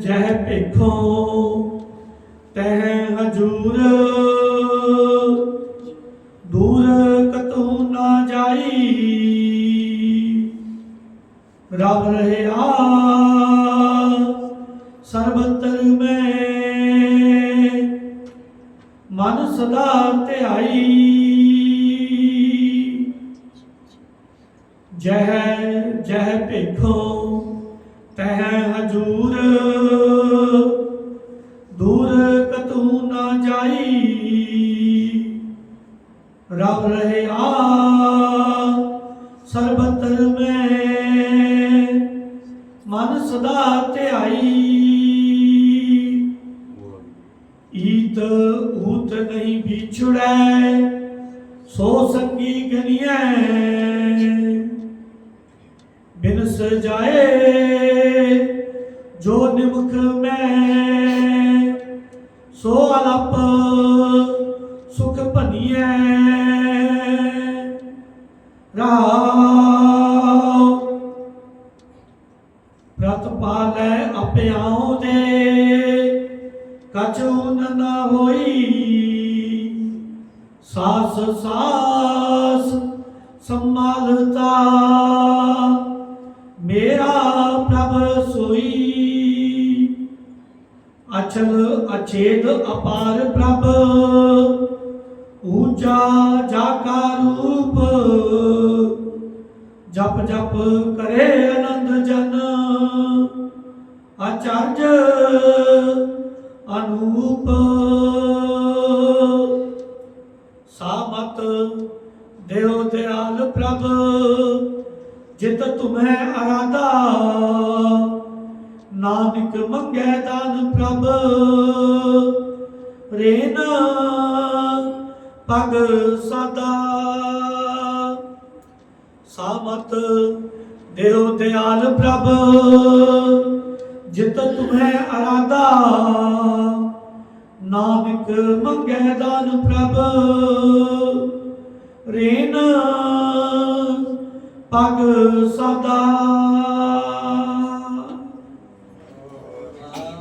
ਜਹ ਭੇਖੋ, ਤਹ ਹਜੂਰ। ਦੂਰ ਕਤੂ ਨਾ ਜਾਈ, ਰਬ ਰਹਿਆ ਸਰਬਤਰ ਮੈਂ। ਮਨ ਸਦਾ ਧਿਆਈ। ਜਹ ਜਹ ਭੇਖੋ ਤਹ ਹਜੂਰ, ਦੂਰ ਕਤੂ ਨਾ ਜਾਈ। ਰਬ ਰਹਿਆ ਸਰਬਤਰ ਮੈਂ ਮਨ ਸਦਾ ਧਿਆਈ। ਈਤ ਊਤ ਨਹੀਂ ਵਿਛੜੈ, ਸੋ ਸੰਗੀ ਗਨੀਐ ਬਿਨ ਸਜਾਏ ਜੋ ਨਿਮਖ ਮੈਂ, ਸੋ ਅਲਪ ਸੁਖ ਭਨੀਐ। ਰਾਉ ਪ੍ਰਤ ਪਾਲੈ ਅਪਿਆਉ ਦੇ ਕਛੂ ਨ ਨਾ ਹੋਈ। ਸਾਸ ਸਾਸ ਸੰਭਾਲਤਾ, ਮੇਰਾ ਅਚਲ ਅਛੇਦ ਅਪਾਰ ਪ੍ਰਭ। ਊਚਾ ਜਾਕਾ ਰੂਪ। ਜਪ ਜਪ ਕਰੇ ਆਨੰਦ ਜਨ। ਆਚਰਜ ਅਨੂਪ। ਸਾਮਤ ਦੇਵ ਦਿਆਲ ਪ੍ਰਭ। ਜਿਤ ਤੁਮੈ ਅਰਾਦਾ ਨਾਨਕ ਮੰਗੈ ਦਾਨ ਪ੍ਰਭ ਰੇਨ ਪਗ ਸਦਾ। ਸਾਮਤ ਦੇਵ ਦਿਆਲ ਪ੍ਰਭ, ਜਿਤ ਤੁਮੈ ਅਰਾਦਾ ਨਾਨਕ ਮੰਗੈ ਦਾਨ ਪ੍ਰਭ ਰੇਨ ਪਗ ਸਦਾ।